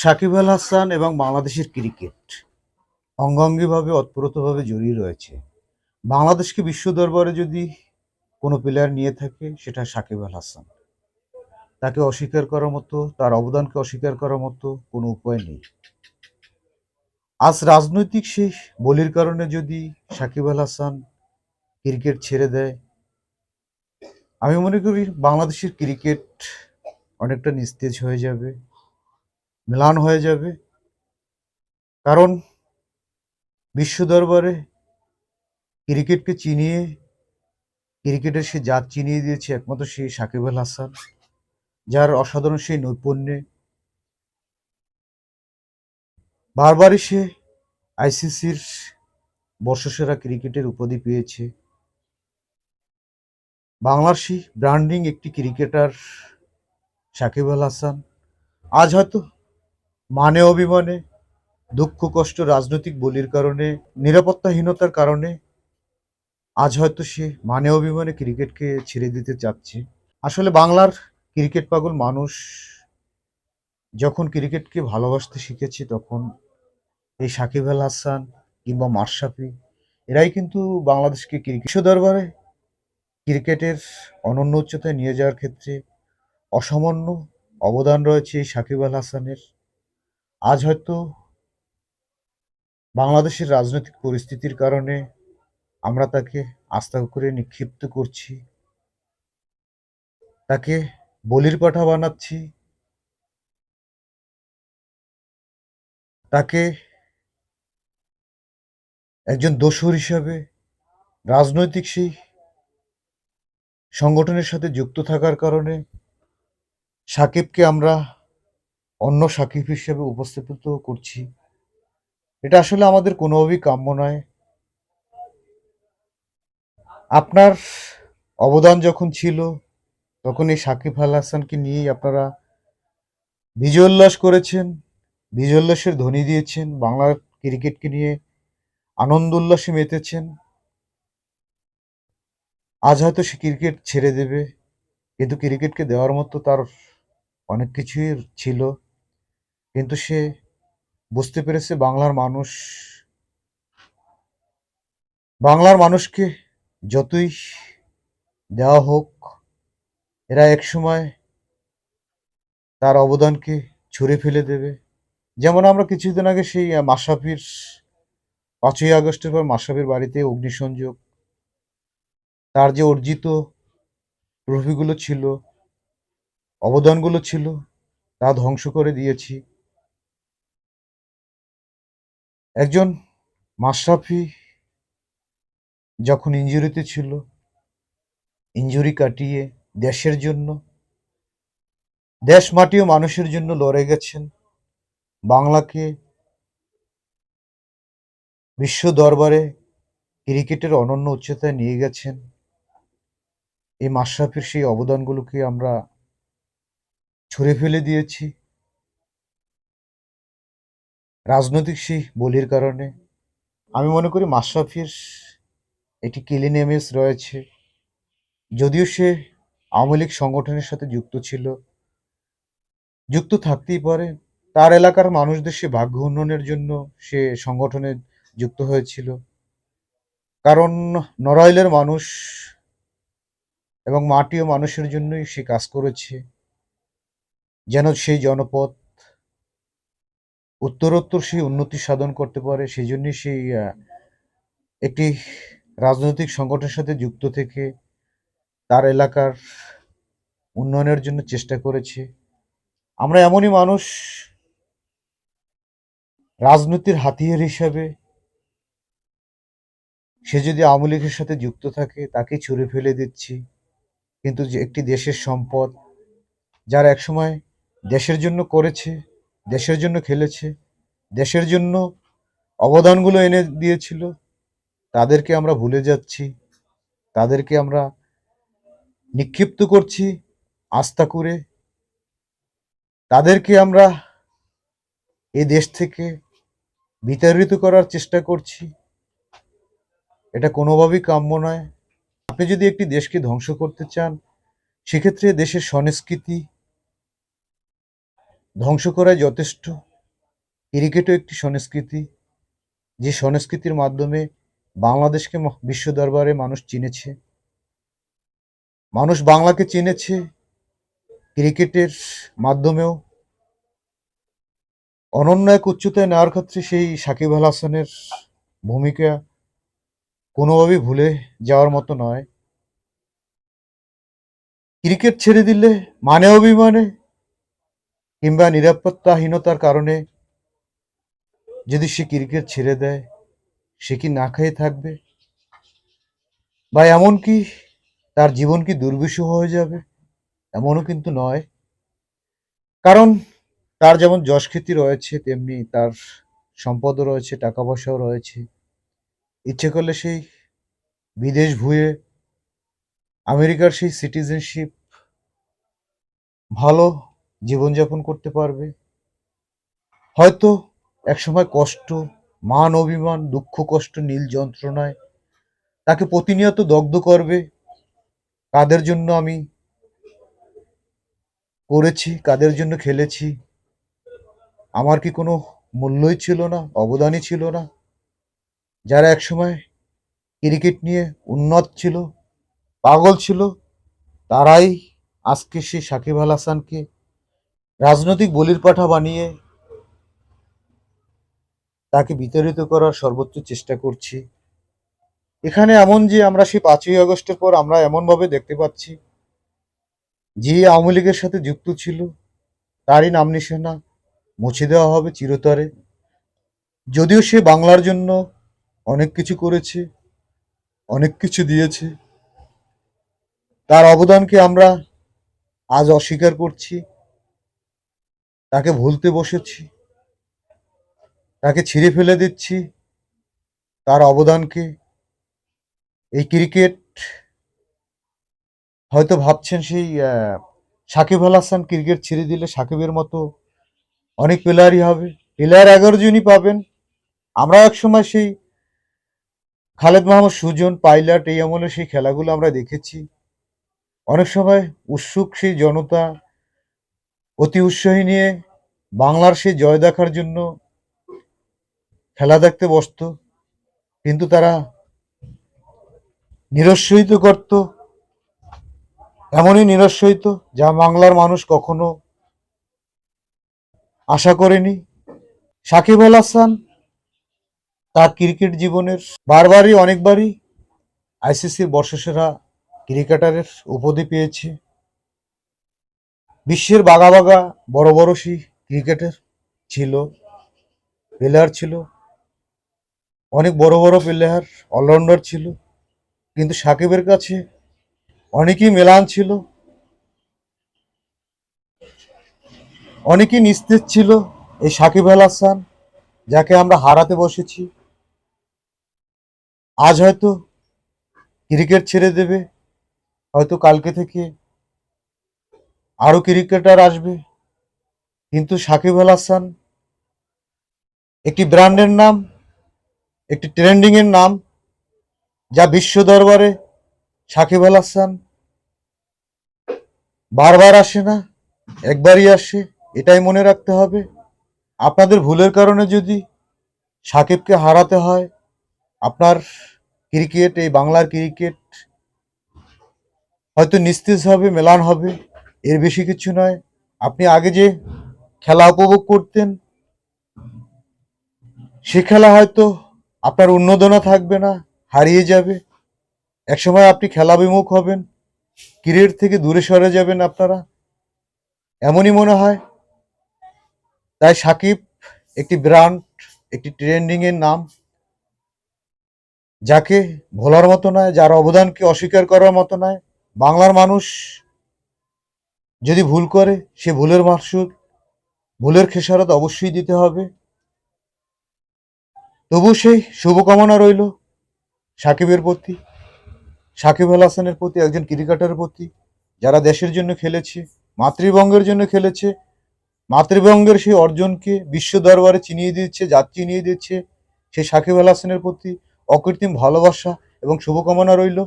সাকিব আল হাসান এবং বাংলাদেশের ক্রিকেট অঙ্গাঙ্গিভাবে, অতপ্রতভাবে জড়িয়ে রয়েছে। বাংলাদেশকে বিশ্ব দরবারে যদি কোনো প্লেয়ার নিয়ে থাকে, সেটা সাকিব আল হাসান। তাকে অস্বীকার করার মতো, তার অবদানকে অস্বীকার করার মতো কোনো উপায় নেই। আজ রাজনৈতিক সেই বলির কারণে যদি সাকিব আল হাসান ক্রিকেট ছেড়ে দেয়, আমি মনে করি বাংলাদেশের ক্রিকেট অনেকটা নিস্তেজ হয়ে যাবে। ম্লান হয়ে যাবে। কারণ বিশ্ব দরবারে ক্রিকেটকে চিনিয়ে, ক্রিকেটের সে জাত চিনিয়ে দিয়েছে একমাত্র সেই সাকিব আল হাসান, যার অসাধারণ সেই নৈপুণ্যে বারবারই সে আইসিসির বর্ষসেরা ক্রিকেটের উপাধি পেয়েছে। বাংলার সেই ব্র্যান্ডিং একটি ক্রিকেটার সাকিব আল হাসান, আজ হয়তো মানে অভিমানে, দুঃখ, কষ্ট, রাজনৈতিক বলির কারণে, নিরাপত্তাহীনতার কারণে, আজ হয়তো সে মানে অভিমানে ক্রিকেটকে ছেড়ে দিতে চাচ্ছে। আসলে বাংলার ক্রিকেট পাগল মানুষ যখন ক্রিকেটকে ভালোবাসতে শিখেছে, তখন এই সাকিব আল হাসান কিংবা মাশরাফি এরাই কিন্তু বাংলাদেশকে ক্রিকেট দরবারে ক্রিকেটের অনন্য উচ্চতায় নিয়ে যাওয়ার ক্ষেত্রে অসামান্য অবদান রয়েছে এই সাকিব আল হাসানের আজ হয়তো বাংলাদেশের রাজনৈতিক পরিস্থিতির কারণে আমরা তাকে আস্থা করে নিক্ষিপ্ত করছি, তাকে বলির পাঠা বানাচ্ছি, তাকে একজন দোসর হিসাবে রাজনৈতিক সেই সংগঠনের সাথে যুক্ত থাকার কারণে সাকিবকে আমরা অন্য সাকিব হিসেবে উপস্থাপিত করছি। এটা আসলে আমাদের কোনোভাবেই কাম্য নয়। আপনার অবদান যখন ছিল, তখন এই সাকিব আল হাসানকে নিয়েই আপনারা বিজয় উল্লাস করেছেন, বিজয় উল্লাসের ধ্বনি দিয়েছেন বাংলার ক্রিকেটকে নিয়ে আনন্দ উল্লাসে মেতেছেন। আজ হয়তো সে ক্রিকেট ছেড়ে দেবে, কিন্তু ক্রিকেটকে দেওয়ার মতো তার অনেক কিছুই ছিল। কিন্তু সে বুঝতে পেরেছে বাংলার মানুষ, বাংলার মানুষকে যতই দেওয়া হোক, এরা একসময় তার অবদানকে ছুঁড়ে ফেলে দেবে। যেমন আমরা কিছুদিন আগে সেই মাশরাফির পাঁচই আগস্টের পর মাসাফির বাড়িতে অগ্নিসংযোগ, তার যে অর্জিত ট্রফিগুলো ছিল, অবদানগুলো ছিল, তা ধ্বংস করে দিয়েছি। একজন মাশরাফি যখন ইঞ্জুরিতে ছিল, ইঞ্জুরি কাটিয়ে দেশের জন্য দেশ মাটি ও মানুষের জন্য লড়ে গেছেন, বাংলাকে বিশ্ব দরবারে ক্রিকেটের অনন্য উচ্চতায় নিয়ে গেছেন। এই মাশরাফির সেই অবদানগুলোকে আমরা ছুঁড়ে ফেলে দিয়েছি। রাজনৈতিক সেই বলির কারণে। আমি মনে করি মাশরাফির একটি ক্লিন ইমেজ রয়েছে। যদিও সে আওয়ামী লীগ সংগঠনের সাথে যুক্ত ছিল। যুক্ত থাকতেই পারে। তার এলাকার মানুষদের সে ভাগ্য উন্নয়নের জন্য সে সংগঠনে যুক্ত হয়েছিল। কারণ নড়াইলের মানুষ এবং মাটি ও মানুষের জন্যই সে কাজ করেছে। যেন সেই জনপদ উত্তরোত্তর সেই উন্নতি সাধন করতে পারে সেই জন্যই সেই একটি রাজনৈতিক সংগঠনের সাথে যুক্ত থেকে তার এলাকার উন্নয়নের জন্য চেষ্টা করেছে। আমরা এমনই মানুষ রাজনীতির হাতিয়ার হিসাবে সে যদি আওয়ামী লীগের সাথে যুক্ত থাকে তাকে ছুঁড়ে ফেলে দিচ্ছি। কিন্তু যে একটি দেশের সম্পদ যারা একসময় দেশের জন্য করেছে দেশের জন্য খেলেছে, দেশের জন্য অবদানগুলো এনে দিয়েছিল। তাদেরকে আমরা ভুলে যাচ্ছি, তাদেরকে আমরা নিক্ষিপ্ত করছি আস্থা করে। তাদেরকে আমরা এ দেশ থেকে বিতাড়িত করার চেষ্টা করছি। এটা কোনোভাবেই কাম্য নয়। আপনি যদি একটি দেশকে ধ্বংস করতে চান, সেক্ষেত্রে দেশের সংস্কৃতি ধ্বংস করাই যথেষ্ট। ক্রিকেটও একটি সংস্কৃতি, যে সংস্কৃতির মাধ্যমে বাংলাদেশকে বিশ্ব দরবারে মানুষ চিনেছে। মানুষ বাংলাকে চিনেছে ক্রিকেটের মাধ্যমেও। অনন্য এক উচ্চতায় নেওয়ার ক্ষেত্রে সেই সাকিব আল হাসানের ভূমিকা কোনোভাবেই ভুলে যাওয়ার মতো নয়। ক্রিকেট ছেড়ে দিলে মানে অভিমানে কিংবা নিরাপত্তাহীনতার কারণে যদি সে ক্রিকেট ছেড়ে দেয়, সে কি না খেয়ে থাকবে? বা এমনকি তার জীবন কি দুর্বিষহ হয়ে যাবে? এমনও কিন্তু নয়। কারণ তার যেমন যশ খ্যাতি রয়েছে, তেমনি তার সম্পদও রয়েছে টাকা পয়সাও রয়েছে। ইচ্ছে করলে সেই বিদেশ ভুয়ে আমেরিকার সেই সিটিজেনশিপ ভালো জীবনযাপন করতে পারবে। হয়তো একসময় কষ্ট, মান অভিমান, দুঃখ, কষ্ট, নীল যন্ত্রণায় তাকে প্রতিনিয়ত দগ্ধ করবে। কাদের জন্য আমি করেছি, কাদের জন্য খেলেছি, আমার কি কোনো মূল্যই ছিল না, অবদানই ছিল না? যারা একসময় ক্রিকেট নিয়ে উন্নত ছিল, পাগল ছিল, তারাই আজকে সেই সাকিব আল হাসানকে রাজনৈতিক বলির পাঠা বানিয়ে তাকে বিতাড়িত করার সর্বোচ্চ চেষ্টা করছি। এখানে এমন যে আমরা সেই পাঁচই আগস্টের পর আমরা এমনভাবে দেখতে পাচ্ছি, যে আওয়ামী লীগের সাথে যুক্ত ছিল, তারই নাম নিশানা মুছে দেওয়া হবে চিরতরে। যদিও সে বাংলার জন্য অনেক কিছু করেছে, অনেক কিছু দিয়েছে, তার অবদানকে আমরা আজ অস্বীকার করছি। তাকে ভুলতে বসেছি, তাকে ছিঁড়ে ফেলে দিচ্ছি, তার অবদানকে। এই ক্রিকেট হয়তো ভাবছেন সেই সাকিব আল হাসান ক্রিকেট ছেড়ে দিলে সাকিবের মতো অনেক প্লেয়ারই হবে। প্লেয়ার এগারো জনই পাবেন। আমরা একসময় সেই খালেদ মাহমুদ সুজন, পাইলট, এই আমলে সেই খেলাগুলো আমরা দেখেছি। অনেক সময় উৎসুক সেই জনতা অতি উৎসাহী নিয়ে বাংলার সেই জয় দেখার জন্য খেলা দেখতে বসতো, কিন্তু তারা নিরস্বহিত করত, এমনই নিরস্বহিত যা বাংলার মানুষ কখনো আশা করেনি। সাকিব আল হাসান তার ক্রিকেট জীবনের বারবারই, অনেকবারই আইসিসির বর্ষসেরা ক্রিকেটারের উপাধি পেয়েছে। বিশ্বের বাগা বাগা বড় বড় সেই ক্রিকেটার ছিল প্লেয়ার ছিল, অনেক বড় বড় প্লেয়ার অলরাউন্ডার ছিল, কিন্তু সাকিবের কাছে অনেকই মেলান ছিল, অনেকই নিস্তেজ ছিল এই সাকিব আল হাসান, যাকে আমরা হারাতে বসেছি। আজ হয়তো ক্রিকেট ছেড়ে দেবে, হয়তো কালকে থেকে আরও ক্রিকেটার আসবে? কিন্তু সাকিব আল হাসান একটি ব্র্যান্ডের নাম, একটি ট্রেন্ডিং এর নাম, যা বিশ্ব দরবারে সাকিব আল হাসান বারবার আসে না, একবারই আসে, এটাই মনে রাখতে হবে। আপনাদের ভুলের কারণে যদি সাকিবকে হারাতে হয়, আপনার ক্রিকেট এই বাংলার ক্রিকেট হয়তো নিস্তেজ হবে, মেলান হবে। এর বেশি কিছু নয়। আপনি আগে যে খেলা উপভোগ করতেন, সে খেলা হয়তো আপনার উন্নদনা থাকবে না, হারিয়ে যাবে। একসময় আপনি খেলা বিমুখ হবেন ক্রিকেট থেকে দূরে সরে যাবেন আপনারা। এমনই মনে হয়। তাই সাকিব একটি ব্র্যান্ড, একটি ট্রেন্ডিং এর নাম, যাকে ভোলার মতো নয়, যার অবদানকে অস্বীকার করার মতো নয়, বাংলার মানুষ যদি ভুল করে, সে ভুলের মাসুল ভুলের খেসারত অবশ্যই দিতে হবে। তবু সেই শুভকামনা রইল সাকিবের প্রতি, সাকিব আল হাসানের প্রতি, একজন ক্রিকেটারের প্রতি, যারা দেশের জন্য খেলেছে, মাতৃবঙ্গের জন্য খেলেছে। মাতৃবঙ্গের সেই অর্জনকে বিশ্ব দরবারে চিনিয়ে দিচ্ছে, জাত চিনিয়ে দিচ্ছে সেই সাকিব আল হাসানের প্রতি অকৃত্রিম ভালোবাসা এবং শুভকামনা রইল।